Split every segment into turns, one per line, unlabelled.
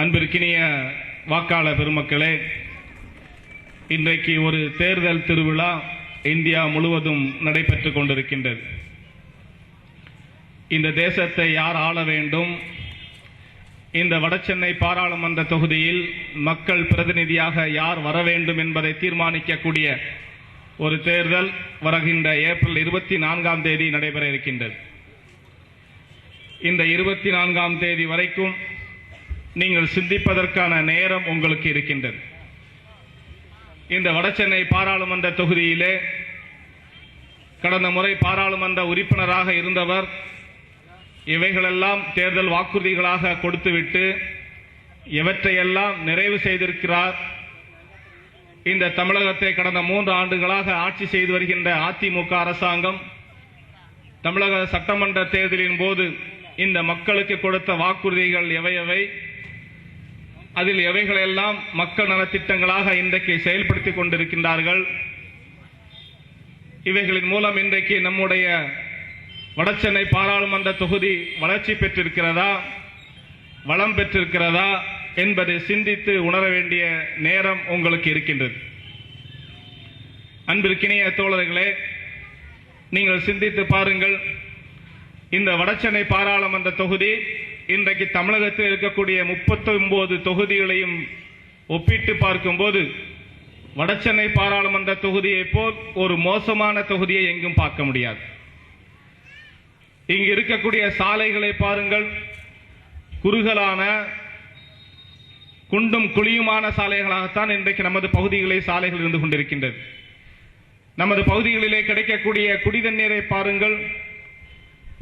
அன்பிற்கினிய வாக்காளர் பெருமக்களே இன்றைக்கு ஒரு தேர்தல் திருவிழா இந்தியா முழுவதும் நடைபெற்றுக் கொண்டிருக்கின்றது. இந்த தேசத்தை யார் ஆள வேண்டும்? இந்த வடசென்னை பாராளுமன்ற தொகுதியில் மக்கள் பிரதிநிதியாக யார் வர வேண்டும் என்பதை தீர்மானிக்கக்கூடிய ஒரு தேர்தல் வருகின்ற ஏப்ரல் இருபத்தி நான்காம் தேதி நடைபெற இருக்கின்றது. இந்த இருபத்தி நான்காம் தேதி வரைக்கும் நீங்கள் சிந்திப்பதற்கான நேரம் உங்களுக்கு இருக்கின்றது. இந்த வடசென்னை பாராளுமன்ற தொகுதியிலே கடந்த முறை பாராளுமன்ற உறுப்பினராக இருந்தவர் இவைகளெல்லாம் தேர்தல் வாக்குறுதிகளாக கொடுத்துவிட்டு எவற்றையெல்லாம் நிறைவு செய்திருக்கிறார். இந்த தமிழகத்தை கடந்த மூன்று ஆண்டுகளாக ஆட்சி செய்து வருகின்ற அதிமுக அரசாங்கம் தமிழக சட்டமன்ற தேர்தலின் போது இந்த மக்களுக்கு கொடுத்த வாக்குறுதிகள் எவை எவை அதில் எவைகளெல்லாம் மக்கள் நலத்திட்டங்களாக இன்றைக்கு செயல்படுத்திக் கொண்டிருக்கின்றார்கள் இவைகளின் மூலம் இன்றைக்கு நம்முடைய வடசென்னை பாராளுமன்ற தொகுதி வளர்ச்சி பெற்றிருக்கிறதா வளம் பெற்றிருக்கிறதா என்பதை சிந்தித்து உணர வேண்டிய நேரம் உங்களுக்கு இருக்கின்றது. அன்பிற்கினிய தோழர்களே நீங்கள் சிந்தித்து பாருங்கள் இந்த வடசென்னை பாராளுமன்ற தொகுதி இன்றைக்கு தமிழகத்தில் இருக்கக்கூடிய முப்பத்தி ஒன்பது தொகுதிகளையும் ஒப்பிட்டு பார்க்கும்போது வடசென்னை பாராளுமன்ற தொகுதியை போல் ஒரு மோசமான தொகுதியை எங்கும் பார்க்க முடியாது. இங்கு இருக்கக்கூடிய சாலைகளை பாருங்கள். குறுகலான குண்டும் குழியுமான சாலைகளாகத்தான் இன்றைக்கு நமது பகுதிகளில் சாலைகள் இருந்து கொண்டிருக்கின்றது. நமது பகுதிகளிலே கிடைக்கக்கூடிய குடிதண்ணீரை பாருங்கள்.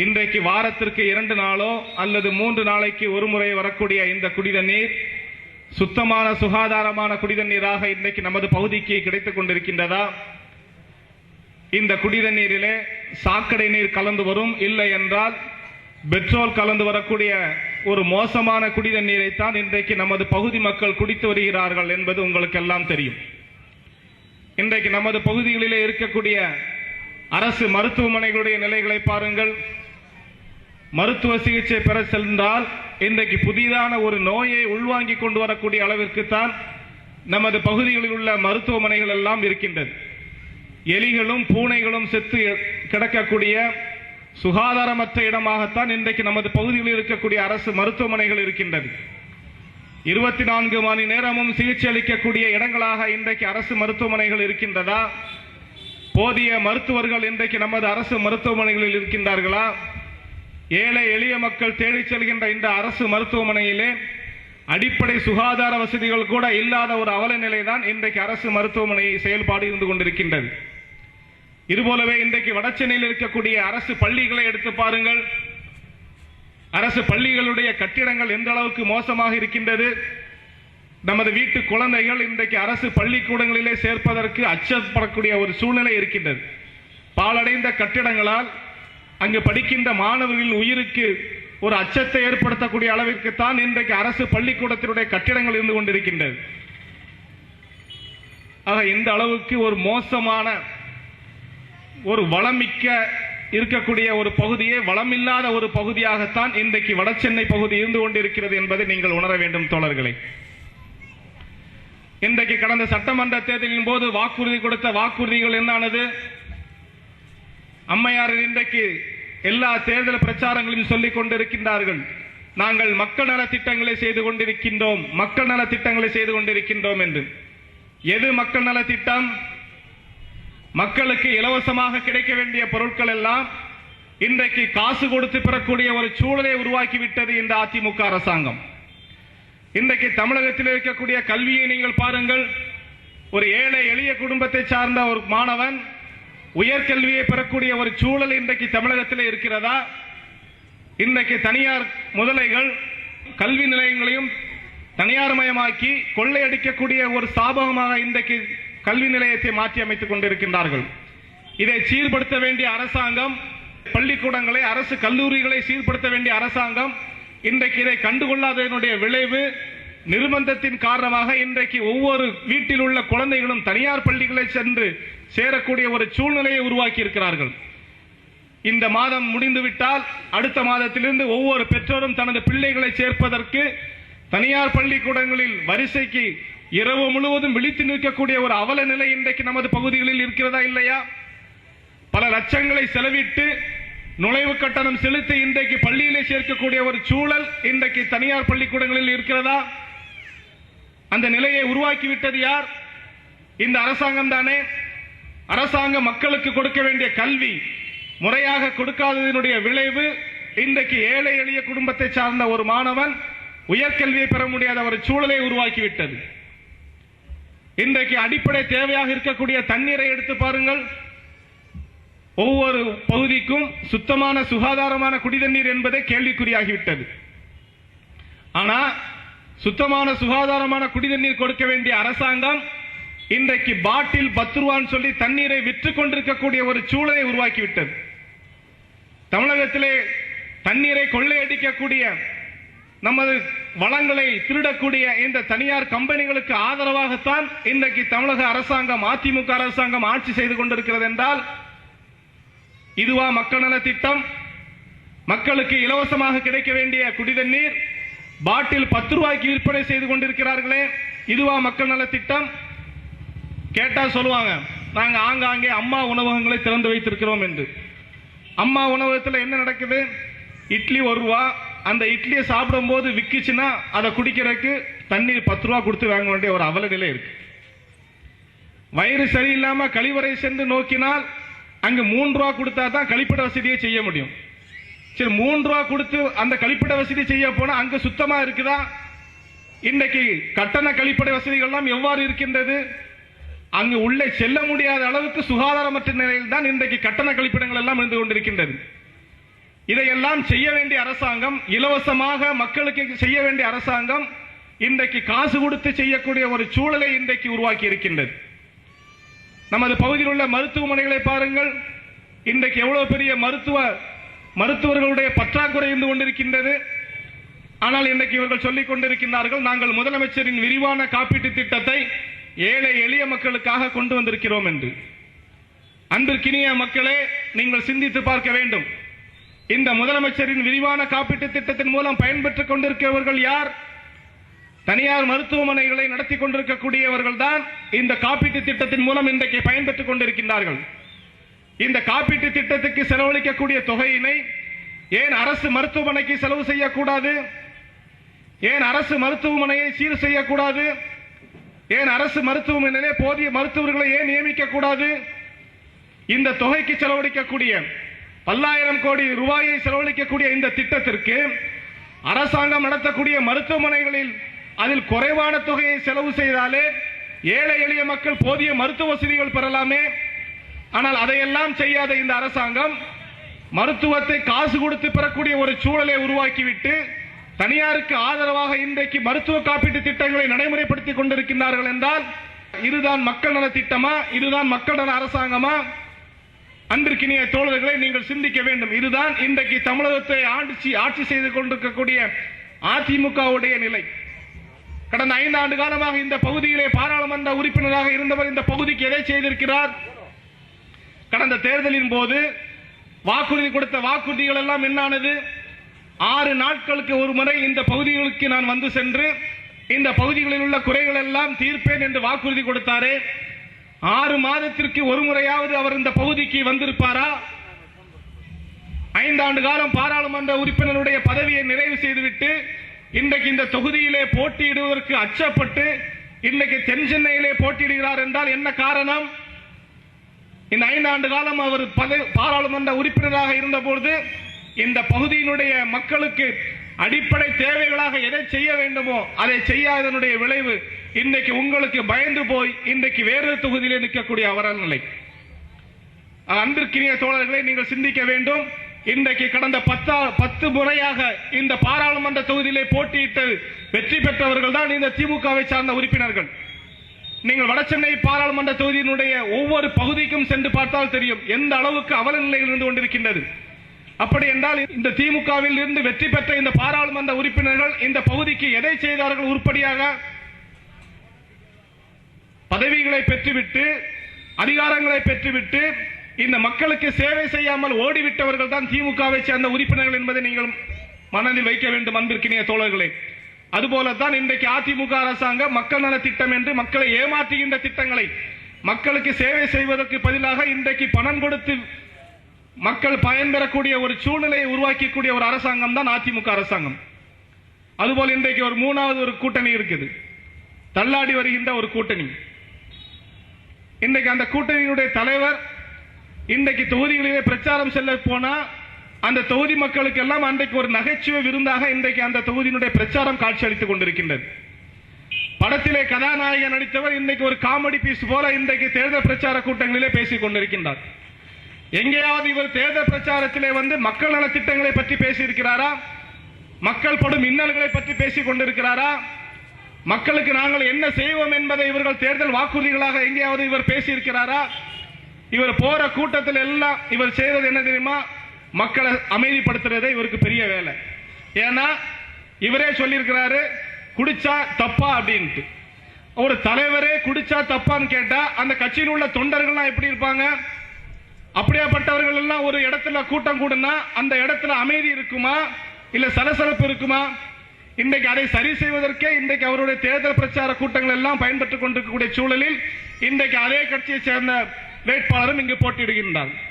இன்றைக்கு வாரத்திற்கு இரண்டு நாளோ அல்லது மூன்று நாளைக்கு ஒரு முறை வரக்கூடிய இந்த குடிதண்ணீர் சுத்தமான சுகாதாரமான குடிதண்ணீராக இன்றைக்கு நமது பகுதிக்கு கிடைத்துக் கொண்டிருக்கின்றதா? இந்த குடிதண்ணீரிலே சாக்கடை நீர் கலந்து வரும் இல்லை என்றால் பெட்ரோல் கலந்து வரக்கூடிய ஒரு மோசமான குடிதண்ணீரைத்தான் இன்றைக்கு நமது பகுதி மக்கள் குடித்து வருகிறார்கள் என்பது உங்களுக்கு எல்லாம் தெரியும். இன்றைக்கு நமது பகுதிகளிலே இருக்கக்கூடிய அரசு மருத்துவமனைகளுடைய நிலைகளை பாருங்கள். மருத்துவ சிகிச்சை பெற சென்றால் இன்றைக்கு புதிதான ஒரு நோயை உள்வாங்கிக் கொண்டு வரக்கூடிய அளவிற்கு தான் நமது பகுதிகளில் உள்ள மருத்துவமனைகள் எல்லாம் இருக்கின்றது எலிகளும் பூனைகளும் செத்து கிடக்கக்கூடிய சுகாதாரமற்ற இடமாகத்தான் இன்றைக்கு நமது பகுதிகளில் இருக்கக்கூடிய அரசு மருத்துவமனைகள் இருக்கின்றது. இருபத்தி நான்கு மணி நேரமும் சிகிச்சை அளிக்கக்கூடிய இடங்களாக இன்றைக்கு அரசு மருத்துவமனைகள் இருக்கின்றதா? போதிய மருத்துவர்கள் இன்றைக்கு நமது அரசு மருத்துவமனைகளில் இருக்கின்றார்களா? ஏழை எளிய மக்கள் தேடிச் செல்கின்ற இந்த அரசு மருத்துவமனையிலே அடிப்படை சுகாதார வசதிகள் கூட இல்லாத ஒரு அவல நிலைதான் இன்றைக்கு அரசு மருத்துவமனை செயல்பாடு இருந்து கொண்டிருக்கின்றது. இதுபோலவே இன்றைக்கு வடச்சென்னையில் இருக்கக்கூடிய அரசு பள்ளிகளை எடுத்து பாருங்கள். அரசு பள்ளிகளுடைய கட்டிடங்கள் எந்த அளவுக்கு மோசமாக இருக்கின்றது? நமது வீட்டு குழந்தைகள் இன்றைக்கு அரசு பள்ளிக்கூடங்களிலே சேர்ப்பதற்கு அச்சப்படக்கூடிய ஒரு சூழ்நிலை இருக்கின்றது. பாலடைந்த கட்டிடங்களால் அங்கு படிக்கின்ற மாணவர்களின் உயிருக்கு ஒரு அச்சத்தை ஏற்படுத்தக்கூடிய அளவிற்கு தான் இன்றைக்கு அரசு பள்ளிக்கூடத்தினுடைய கட்டிடங்கள் இருந்து கொண்டிருக்கின்றது. ஆக இந்த அளவுக்கு ஒரு மோசமான ஒரு வளமிக்க இருக்கக்கூடிய ஒரு பகுதியே வளமில்லாத ஒரு பகுதியாகத்தான் இன்றைக்கு வடசென்னை பகுதி இருந்து கொண்டிருக்கிறது என்பதை நீங்கள் உணர வேண்டும் தோழர்களை. இன்றைக்கு கடந்த சட்டமன்ற தேர்தலின் போது வாக்குறுதி கொடுத்த வாக்குறுதிகள் என்னானது? அம்மையார் இன்றைக்கு எல்லா தேர்தல் பிரச்சாரங்களையும் சொல்லிக் கொண்டிருக்கின்றார்கள். நாங்கள் மக்கள் நல திட்டங்களை செய்து கொண்டிருக்கின்றோம் மக்கள் நல திட்டங்களை செய்து கொண்டிருக்கின்றோம் என்று. எது மக்கள் நல திட்டம்? மக்களுக்கு இலவசமாக கிடைக்க வேண்டிய பொருட்கள் எல்லாம் இன்றைக்கு காசு கொடுத்து பெறக்கூடிய ஒரு சூழலை உருவாக்கிவிட்டது இந்த அதிமுக அரசாங்கம். இன்றைக்கு தமிழகத்தில் இருக்கக்கூடிய கல்வியை நீங்கள் பாருங்கள். ஒரு ஏழை எளிய குடும்பத்தை சார்ந்த ஒரு மாணவன் உயர்கல்வியை பெறக்கூடிய ஒரு சூழல் இன்றைக்கு தமிழகத்தில் இருக்கிறதா? இன்றைக்கு தனியார் முதலைகள் கல்வி நிலையங்களையும் தனியார் மயமாக்கி கொள்ளையடிக்கக்கூடிய ஒரு சாபகமாக இன்றைக்கு கல்வி நிலையத்தை மாற்றி அமைத்துக் கொண்டிருக்கின்றார்கள். இதை சீர்படுத்த வேண்டிய அரசாங்கம் பள்ளிக்கூடங்களை அரசு கல்லூரிகளை சீர்படுத்த வேண்டிய அரசாங்கம் இன்றைக்கு இதை கண்டுகொள்ளாததனுடைய விளைவு நிர்பந்தத்தின் காரணமாக இன்றைக்கு ஒவ்வொரு வீட்டில் உள்ள குழந்தைகளும் தனியார் பள்ளிகளை சென்று சேரக்கூடிய ஒரு சூழ்நிலையை உருவாக்கி இருக்கிறார்கள் இந்த மாதம் முடிந்துவிட்டால் அடுத்த மாதத்திலிருந்து ஒவ்வொரு பெற்றோரும் தனது பிள்ளைகளை சேர்ப்பதற்கு தனியார் பள்ளிக்கூடங்களில் வரிசைக்கு இரவு முழுவதும் விழித்து நிற்கக்கூடிய ஒரு அவல நிலை இன்றைக்கு நமது பகுதிகளில் இருக்கிறதா இல்லையா? பல லட்சங்களை செலவிட்டு நுழைவு கட்டணம் செலுத்தி இன்றைக்கு பள்ளியிலே சேர்க்கக்கூடிய ஒரு சூழல் இன்றைக்கு தனியார் பள்ளிக்கூடங்களில் இருக்கிறதா? அந்த நிலையை உருவாக்கிவிட்டது யார்? இந்த அரசாங்கம் தானே. அரசாங்கம் மக்களுக்கு கொடுக்க வேண்டிய கல்வி முறையாக கொடுக்காததனுடைய விளைவு இன்றைக்கு ஏழை எளிய குடும்பத்தை சார்ந்த ஒரு மாணவன் உயர்கல்வியை பெற முடியாத ஒரு சூழலை உருவாக்கிவிட்டது. இன்றைக்கு அடிப்படை தேவையாக இருக்கக்கூடிய தண்ணீரை எடுத்து பாருங்கள். ஒவ்வொரு பகுதிக்கும் சுத்தமான சுகாதாரமான குடிதண்ணீர் என்பதே கேள்விக்குறியாகிவிட்டது. ஆனா சுத்தமான சுகாதாரமான குடிதண்ணீர் கொடுக்க வேண்டிய அரசாங்கம் இன்றைக்கு பாட்டில் பத்து ரூபான்னு சொல்லி தண்ணீரை விற்று கொண்டிருக்கக்கூடிய ஒரு சூழலை உருவாக்கிவிட்டது. தமிழகத்திலே தண்ணீரை கொள்ளையடிக்கக்கூடிய நமது வளங்களை திருடக்கூடிய இந்த தனியார் கம்பெனிகளுக்கு ஆதரவாகத்தான் இன்றைக்கு தமிழக அரசாங்கம் அதிமுக அரசாங்கம் ஆட்சி செய்து கொண்டிருக்கிறது என்றால் இதுவா மக்கள் நல திட்டம் மக்களுக்கு இலவசமாக கிடைக்க வேண்டிய குடிதண்ணீர் பாட்டில் பத்து ரூபாய்க்கு விற்பனை செய்து கொண்டிருக்கிறார்களே இதுவா மக்கள் நல திட்டம்? கேட்டா சொல்லுவாங்க நாங்க ஆங்காங்கே அம்மா உணவகங்களை திறந்து வைத்திருக்கிறோம் என்று. அம்மா உணவகத்தில் என்ன நடக்குது? இட்லி ஒரு ரூபா அந்த இட்லியை சாப்பிடும் போது விக்குச்சுன்னா அதை குடிக்கிறதுக்கு தண்ணீர் பத்து ரூபா கொடுத்து வாங்க வேண்டிய ஒரு அவல நிலை இருக்கு. வயிறு சரியில்லாம கழிவறை சென்று நோக்கினால் அங்கு மூன்று ரூபா கொடுத்தா தான் கழிப்பிட வசதியை செய்ய முடியும். சரி மூன்று ரூபா கொடுத்து அந்த கழிப்பிட வசதி செய்ய போனா அங்க சுத்தமா இருக்குதா? இன்றைக்கு கட்டண கழிப்பிட வசதிகள் எவ்வாறு இருக்கின்றது? அங்கு உள்ளே செல்ல முடியாத அளவுக்கு சுகாதாரமற்ற நிலையில் தான் இன்றைக்கு கட்டண கழிப்பிடங்கள் எல்லாம் இருந்து கொண்டிருக்கின்றது. இதையெல்லாம் செய்ய வேண்டிய அரசாங்கம் இலவசமாக மக்களுக்கு செய்ய வேண்டிய அரசாங்கம் இன்றைக்கு காசு கொடுத்து செய்யக்கூடிய ஒரு சூழலை இன்றைக்கு உருவாக்கி இருக்கின்றது. நமது பகுதியில் உள்ள மருத்துவமனைகளை பாருங்கள். இன்றைக்கு எவ்வளவு பெரிய மருத்துவ மருத்துவர்களுடைய பற்றாக்குறை இருந்து கொண்டிருக்கின்றது. ஆனால் இன்றைக்கு இவர்கள் சொல்லிக் கொண்டிருக்கிறார்கள் நாங்கள் முதலமைச்சரின் விரிவான காப்பீட்டு திட்டத்தை ஏழை எளிய மக்களுக்காக கொண்டு வந்திருக்கிறோம் என்று. அன்பிற்கினிய மக்களே நீங்கள் சிந்தித்து பார்க்க வேண்டும். இந்த முதலமைச்சரின் விரிவான காப்பீட்டு திட்டத்தின் மூலம் பயன்பெற்றுக் கொண்டிருக்கிறவர்கள் யார்? தனியார் மருத்துவமனைகளை நடத்தி கொண்டிருக்கக்கூடியவர்கள் தான் இந்த காப்பீட்டு திட்டத்தின் மூலம் இன்றைக்கு பயன்பெற்றுக் கொண்டிருக்கின்றார்கள். இந்த காப்பீட்டு திட்டத்துக்கு செலவழிக்கக்கூடிய தொகையினை ஏன் அரசு மருத்துவமனைக்கு செலவு செய்யக்கூடாது? ஏன் அரசு மருத்துவமனையை சீர் செய்யக்கூடாது? ஏன் அரசு மருத்துவமனையிலே போதிய மருத்துவர்களை ஏன் நியமிக்கக்கூடாது? இந்த தொகைக்கு செலவழிக்கக்கூடிய பல்லாயிரம் கோடி ரூபாயை செலவழிக்கக்கூடிய இந்த திட்டத்திற்கு அரசாங்கம் நடத்தக்கூடிய மருத்துவமனைகளில் அதில் குறைவான தொகையை செலவு செய்தாலே ஏழை எளிய மக்கள் போதிய மருத்துவ வசதிகள் பெறலாமே. ஆனால் அதையெல்லாம் செய்யாத இந்த அரசாங்கம் மருத்துவத்தை காசு கொடுத்து பெறக்கூடிய ஒரு சூழலை உருவாக்கிவிட்டு தனியாருக்கு ஆதரவாக இன்றைக்கு மருத்துவ காப்பீட்டு திட்டங்களை நடைமுறைப்படுத்திக் கொண்டிருக்கின்றார்கள் என்றால் இதுதான் மக்கள் நல திட்டமா? இதுதான் மக்கள் நல அரசாங்கமா? அன்பிற்கினிய தோழர்களை நீங்கள் சிந்திக்க வேண்டும். இதுதான் இன்றைக்கு தமிழகத்தை ஆட்சி ஆட்சி செய்து கொண்டிருக்கக்கூடிய அதிமுகவுடைய நிலை. கடந்த ஐந்து ஆண்டு காலமாக இந்த பகுதியிலே பாராளுமன்ற உறுப்பினராக இருந்தவர் இந்த பகுதிக்கு எதை செய்திருக்கிறார்? கடந்த தேர்தலின் போது வாக்குறுதி கொடுத்த வாக்குறுதிகள் எல்லாம் என்னானது? ஆறு நாட்களுக்கு ஒரு முறை இந்த பகுதிகளுக்கு நான் வந்து சென்று இந்த பகுதிகளில் உள்ள குறைகள் எல்லாம் தீர்ப்பேன் என்று வாக்குறுதி கொடுத்தாரே. ஆறு மாதத்திற்கு ஒரு முறையாவது அவர் இந்த பகுதிக்கு வந்திருப்பாரா? ஐந்தாண்டு காலம் பாராளுமன்ற உறுப்பினருடைய பதவியை நிறைவு செய்துவிட்டு இன்றைக்கு இந்த தொகுதியிலே போட்டியிடுவதற்கு அச்சப்பட்டு இன்றைக்கு தென் சென்னையிலே போட்டியிடுகிறார் என்றால் என்ன காரணம்? இந்த ஐந்தாண்டு காலம் அவர் பாராளுமன்ற உறுப்பினராக இருந்தபோது இந்த பகுதியினுடைய மக்களுக்கு அடிப்படை தேவைகளாக எதை செய்ய வேண்டுமோ அதை செய்யாதனுடைய விளைவு இன்றைக்கு உங்களுக்கு பயந்து போய் இன்றைக்கு வேறொரு தொகுதியிலே நிற்கக்கூடிய அவரநிலை. நிலை அன்பிற்கினிய தோழர்களை நீங்கள் சிந்திக்க வேண்டும். இன்றைக்கு கடந்த பத்தா பத்து முறையாக இந்த பாராளுமன்ற தொகுதியிலே போட்டியிட்டு வெற்றி பெற்றவர்கள் தான் இந்த திமுகவை சார்ந்த உறுப்பினர்கள். நீங்கள் வடசென்னை பாராளுமன்ற தொகுதியினுடைய ஒவ்வொரு பகுதிக்கும் சென்று பார்த்தால் தெரியும் எந்த அளவுக்கு அவல நிலையில் இருந்து கொண்டிருக்கின்றது. அப்படி என்றால் இந்த திமுகவில் இருந்து வெற்றி பெற்ற இந்த பாராளுமன்ற உறுப்பினர்கள் இந்த பகுதிக்கு எதை செய்தார்கள் உருப்படியாக? பதவிகளை பெற்றுவிட்டு அதிகாரங்களை பெற்றுவிட்டு இந்த மக்களுக்கு சேவை செய்யாமல் ஓடிவிட்டவர்கள் தான் திமுகவை சேர்ந்த உறுப்பினர்கள் என்பதை நீங்கள் மனதில் வைக்க வேண்டும் அன்பிற்கினிய தோழர்களே. அதுபோலத்தான் இன்றைக்கு அதிமுக அரசாங்கம் மக்கள் நல திட்டம் என்று மக்களை ஏமாற்றுகின்ற திட்டங்களை மக்களுக்கு சேவை செய்வதற்கு பதிலாக இன்றைக்கு பணம் கொடுத்து மக்கள் பயன்பெறக்கூடிய ஒரு சூழ்நிலையை உருவாக்கக்கூடிய ஒரு அரசாங்கம் தான் அதிமுக அரசாங்கம். அதுபோல் இன்றைக்கு ஒரு மூணாவது ஒரு கூட்டணி இருக்குது. தள்ளாடி வருகின்ற ஒரு கூட்டணி. இன்றைக்கு அந்த கூட்டணியினுடைய தலைவர் இன்றைக்கு தொகுதிகளிலே பிரச்சாரம் செல்ல போனா அந்த தொகுதி மக்களுக்கு எல்லாம் அன்றைக்கு ஒரு நகைச்சுவை விருந்தாக இன்றைக்கு அந்த தொகுதியினுடைய பிரச்சாரம் காட்சி அளித்துக் கொண்டிருக்கின்றது. படத்திலே கதாநாயகன் நடித்தவர் இன்றைக்கு ஒரு காமெடி பீஸ் போல இன்றைக்கு தேர்தல் பிரச்சார கூட்டங்களிலே பேசிக் கொண்டிருக்கின்றார். எங்கேயாவது இவர் தேர்தல் பிரச்சாரத்திலே வந்து மக்கள் நல திட்டங்களை பற்றி பேசியிருக்கிறாரா? மக்கள் படும் இன்னல்களை பற்றி பேசிக் கொண்டிருக்கிறாரா? மக்களுக்கு நாங்கள் என்ன செய்வோம் என்பதை இவர்கள் தேர்தல் வாக்குறுதிகளாக எங்கேயாவது இவர் பேசியிருக்கிறாரா? இவர் போற கூட்டத்தில் எல்லாம் இவர் செய்தது என்ன தெரியுமா? மக்களை அமைதிப்படுத்துறதே இவருக்கு பெரிய வேலை. ஏன்னா இவரே சொல்லியிருக்கிறாரு குடிச்சா தப்பா அப்படின்ட்டு. ஒரு தலைவரே குடிச்சா தப்பான்னு கேட்டா அந்த கட்சியில் உள்ள தொண்டர்கள்லாம் எப்படி இருப்பாங்க? அப்படியாப்பட்டவர்கள் எல்லாம் ஒரு இடத்துல கூட்டம் கூடுனா அந்த இடத்துல அமைதி இருக்குமா? இல்ல சலசலப்பு இருக்குமா? இன்றைக்கு அதை சரி செய்வதற்கே இன்றைக்கு அவருடைய தேர்தல் பிரச்சார கூட்டங்கள் எல்லாம் பயன்பட்டுக் கொண்டிருக்கக்கூடிய சூழலில் இன்றைக்கு அதே கட்சியை சேர்ந்த வேட்பாளரும் இங்கு போட்டியிடுகின்றார்.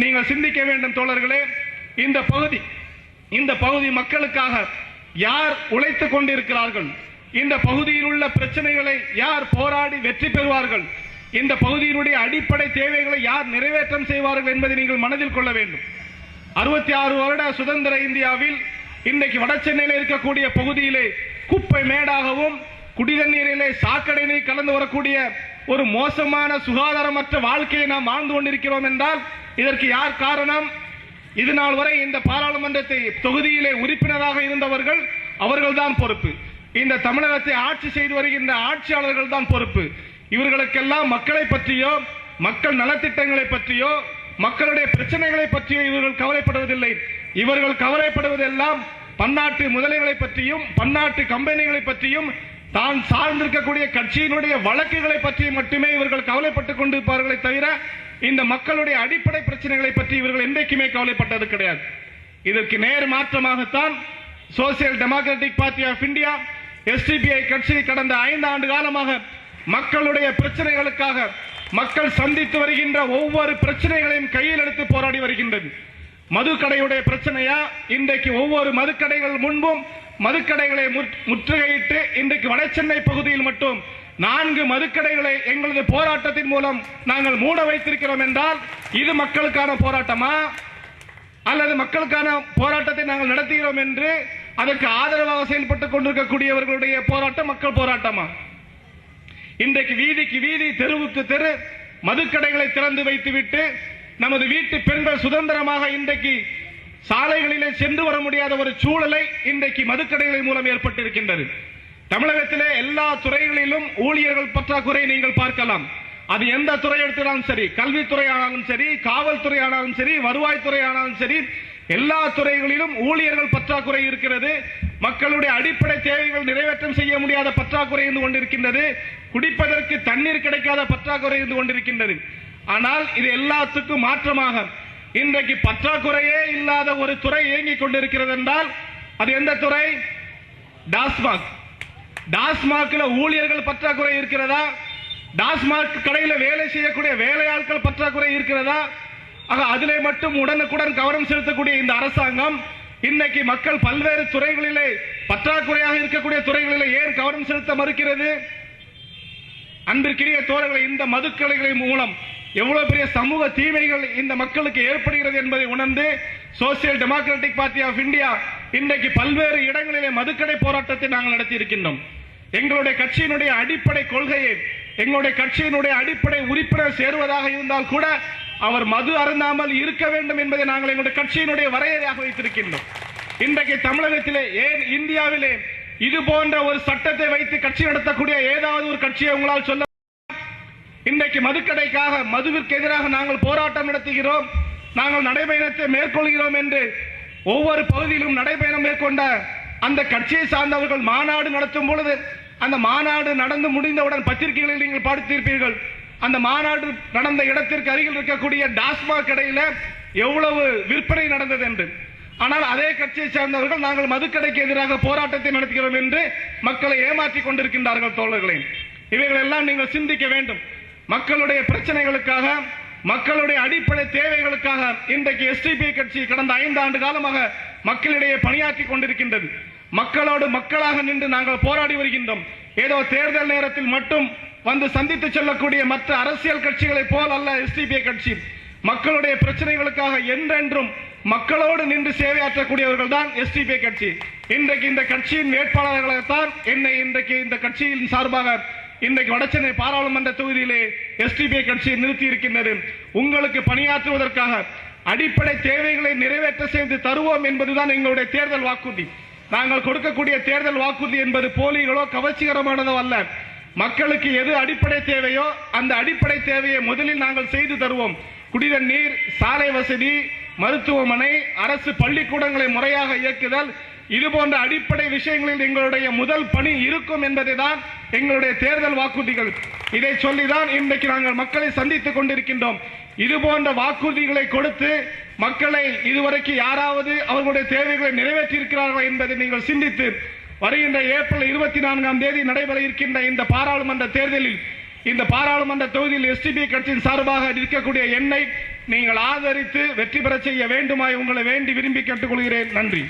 நீங்கள் சிந்திக்க வேண்டும் தோழர்களே இந்த பகுதி இந்த பகுதி மக்களுக்காக யார் உழைத்துக் கொண்டிருக்கிறார்கள்? இந்த பகுதியில் உள்ள பிரச்சனைகளை யார் போராடி வெற்றி பெறுவார்கள்? இந்த பகுதியினுடைய அடிப்படை தேவைகளை யார் நிறைவேற்றம் செய்வார்கள் என்பதை நீங்கள் மனதில் கொள்ள வேண்டும். அறுபத்தி ஆறு வருட சுதந்திர இந்தியாவில் இன்றைக்கு வட சென்னையில் இருக்கக்கூடிய பகுதியிலே குப்பை மேடாகவும் குடிதண்ணீரிலே சாக்கடை நீர் கலந்து வரக்கூடிய ஒரு மோசமான சுகாதாரமற்ற வாழ்க்கையை நாம் வாழ்ந்து கொண்டிருக்கிறோம் என்றால் இதற்கு யார் காரணம்? இது நாள் வரை இந்த பாராளுமன்றத்தை தொகுதியிலே உறுப்பினராக இருந்தவர்கள் அவர்கள்தான் பொறுப்பு. இந்த தமிழகத்தை ஆட்சி செய்து வருகின்ற ஆட்சியாளர்கள் தான் பொறுப்பு. இவர்களுக்கெல்லாம் மக்களை பற்றியோ மக்கள் நலத்திட்டங்களை பற்றியோ மக்களுடைய பிரச்சனைகளை பற்றியோ இவர்கள் கவலைப்படுவதில்லை. இவர்கள் கவலைப்படுவதெல்லாம் பன்னாட்டு முதலைகளை பற்றியும் பன்னாட்டு கம்பெனிகளை பற்றியும் தான் சார்ந்திருக்கக்கூடிய கட்சியினுடைய வழக்குகளை பற்றி மட்டுமே இவர்கள் கவலைப்பட்டுக் கொண்டிருப்பார்களே தவிர இந்த மக்களுடைய அடிப்படை பிரச்சனைகளை பற்றி இவர்கள் என்றைக்குமே கவலைப்பட்டது கிடையாது. இதற்கு நேர் மாற்றமாகத்தான் social democratic party of India SDPI கட்சி கடந்த ஐந்து ஆண்டு காலமாக மக்களுடைய பிரச்சனைகளுக்காக மக்கள் சந்தித்து வருகின்ற ஒவ்வொரு பிரச்சனைகளையும் கையில் எடுத்து போராடி வருகின்றது. மதுக்கடையுடைய பிரச்சனையா? இன்றைக்கு ஒவ்வொரு மதுக்கடைகள் முன்பும் மதுக்கடைகளை முற்றுகையிட்டு இன்றைக்கு வடசென்னை பகுதியில் மட்டும் நான்கு மதுக்கடைகளை எங்களது போராட்டத்தின் மூலம் நாங்கள் மூட வைத்திருக்கிறோம் என்றால் இது மக்களுக்கான போராட்டமா? அல்லது மக்களுக்கான போராட்டத்தை நாங்கள் நடத்துகிறோம் என்று அதற்கு ஆதரவாக செயல்பட்டுக் கொண்டிருக்கக்கூடியவர்களுடைய போராட்டம் மக்கள் போராட்டமா? இன்றைக்கு வீதிக்கு வீதி தெருவுக்கு தெரு மதுக்கடைகளை திறந்து வைத்துவிட்டு நமது வீட்டு பெண்கள் சுதந்திரமாக இன்றைக்கு சாலைகளிலே சென்று வர முடியாத ஒரு சூழலை இன்றைக்கு மதுக்கடைகளின் மூலம் ஏற்பட்டிருக்கின்றது. தமிழகத்திலே எல்லா துறைகளிலும் ஊழியர்கள் பற்றாக்குறை நீங்கள் பார்க்கலாம். அது எந்த துறை எடுத்தாலும் சரி கல்வித்துறை ஆனாலும் சரி காவல்துறை ஆனாலும் சரி வருவாய்த்துறை ஆனாலும் சரி எல்லா துறைகளிலும் ஊழியர்கள் பற்றாக்குறை இருக்கிறது. மக்களுடைய அடிப்படை தேவைகள் நிறைவேற்றம் செய்ய முடியாத பற்றாக்குறை இருந்து கொண்டிருக்கின்றது. குடிப்பதற்கு தண்ணீர் கிடைக்காத பற்றாக்குறை இருந்து கொண்டிருக்கின்றது. ஆனால் இது எல்லாத்துக்கும் மாற்றமாக. இன்றைக்கு பற்றாக்குறையே இல்லாத ஒரு துறை இயங்கிக் கொண்டிருக்கிறது என்றால் அது எந்த துறை? டாஸ்மாக். டாஸ்மாக்ல ஊழியர்கள் பற்றாக்குறை இருக்கிறதா? டாஸ்மாக் கடையில் வேலை செய்யக்கூடிய வேலையாட்கள் பற்றாக்குறை இருக்கிறதா? ஆக அதிலே மட்டும் உடனுக்குடன் கவனம் செலுத்தக்கூடிய இந்த அரசாங்கம் இன்னைக்கு மக்கள் பல்வேறு துறைகளிலே பற்றாக்குறையாக இருக்கக்கூடிய துறைகளிலே ஏன் கவனம் செலுத்த மறுக்கிறது? அன்பிற்கினிய தோழர்களை இந்த மதுக்கலைகளின் மூலம் எவ்வளவு பெரிய சமூக தீமைகள் இந்த மக்களுக்கு ஏற்படுகிறது என்பதை உணர்ந்து social democratic party of India இன்றைக்கு பல்வேறு இடங்களிலே மதுக்கடை போராட்டத்தை நாங்கள் நடத்தி இருக்கின்றோம் எங்களுடைய கட்சியினுடைய அடிப்படை கொள்கையை எங்களுடைய கட்சியினுடைய அடிப்படை உறுப்பினர் சேருவதாக இருந்தால் கூட அவர் மது அருந்தாமல் இருக்க வேண்டும் என்பதை நாங்கள் எங்களுடைய கட்சியினுடைய வரையறையாக வைத்திருக்கின்றோம். இன்றைக்கு தமிழகத்திலே ஏன் இந்தியாவிலே இது போன்ற ஒரு சட்டத்தை வைத்து கட்சி நடத்தக்கூடிய ஏதாவது ஒரு கட்சியை உங்களால் சொல்ல இன்றைக்கு மதுக்கடைக்காக மதுவிற்கு எதிராக நாங்கள் போராட்டம் நடத்துகிறோம். நாங்கள் நடைபயணத்தை மேற்கொள்கிறோம் என்று ஒவ்வொரு பகுதியிலும் நடைபயணம் மேற்கொண்ட அந்த கட்சியை சார்ந்தவர்கள் மாநாடு நடத்தும் பொழுது அந்த மாநாடு நடந்து முடிந்தவுடன் பத்திரிகைகளில் நீங்கள் படித்திருப்பீர்கள் அந்த மாநாடு நடந்த இடத்திற்கு அருகில் இருக்கக்கூடிய டாஸ்மாக் கடையில் எவ்வளவு விற்பனை நடந்தது என்று. ஆனால் அதே கட்சியை சேர்ந்தவர்கள் நாங்கள் மதுக்கடைக்கு எதிராக போராட்டத்தை நடத்துகிறோம் என்று மக்களை ஏமாற்றிக் கொண்டிருக்கின்றார்கள் தோழர்களே. இவைகள் எல்லாம் நீங்கள் சிந்திக்க வேண்டும். மக்களுடைய பிரச்சனைகளுக்காக மக்களுடைய அடிப்படை தேவைகளுக்காக இன்றைக்கு எஸ்டிபி கட்சி கடந்த ஐந்து ஆண்டு காலமாக மக்களிடையே பணியாற்றி கொண்டிருக்கின்றது. மக்களோடு மக்களாக நின்று நாங்கள் போராடி வருகின்றோம். ஏதோ தேர்தல் நேரத்தில் மட்டும் வந்து சந்தித்து செல்லக்கூடிய மற்ற அரசியல் கட்சிகளைப் போல் அல்ல எஸ்டிபி கட்சி. மக்களுடைய பிரச்சனைகளுக்காக என்றென்றும் மக்களோடு நின்று சேவையாற்றக்கூடியவர்கள் தான் எஸ்டிபி கட்சி. இன்றைக்கு இந்த கட்சியின் வேட்பாளர்களைத்தான் என்னை இன்றைக்கு இந்த கட்சியின் சார்பாக இன்றைக்கு வடசென்னை பாராளுமன்ற தொகுதியிலே எஸ்டிபி கட்சி நிறுத்தி இருக்கின்றது உங்களுக்கு பணியாற்றுவதற்காக அடிப்படை தேவைகளை நிறைவேற்ற செய்து தருவோம் என்பதுதான் எங்களுடைய தேர்தல் வாக்குறுதி. நாங்கள் கொடுக்கக்கூடிய தேர்தல் வாக்குறுதி என்பது போலிகளோ கவர்ச்சிகரமானதோ அல்ல. மக்களுக்கு எது அடிப்படை தேவையோ அந்த அடிப்படை தேவையை முதலில் நாங்கள் செய்து தருவோம். குடித நீர் சாலை வசதி மருத்துவமனை அரசு பள்ளிக்கூடங்களை முறையாக இயக்குதல் இது போன்ற அடிப்படை விஷயங்களில் எங்களுடைய முதல் பணி இருக்கும் என்பதை தான் எங்களுடைய தேர்தல் வாக்குறுதிகள். இதை சொல்லிதான் இன்றைக்கு நாங்கள் மக்களை சந்தித்துக் கொண்டிருக்கின்றோம். இது போன்ற வாக்குறுதிகளை கொடுத்து மக்களை இதுவரைக்கும் யாராவது அவர்களுடைய தேவைகளை நிறைவேற்றியிருக்கிறார்கள் என்பதை நீங்கள் சிந்தித்து வருகின்ற ஏப்ரல் இருபத்தி நான்காம் தேதி நடைபெற இருக்கின்ற இந்த பாராளுமன்ற தேர்தலில் இந்த பாராளுமன்ற தொகுதியில் எஸ்டிபி கட்சியின் சார்பாக இருக்கக்கூடிய எண்ணை நீங்கள் ஆதரித்து வெற்றி பெற செய்ய வேண்டுமாய் உங்களை வேண்டி விரும்பி கேட்டுக்கொள்கிறேன். நன்றி.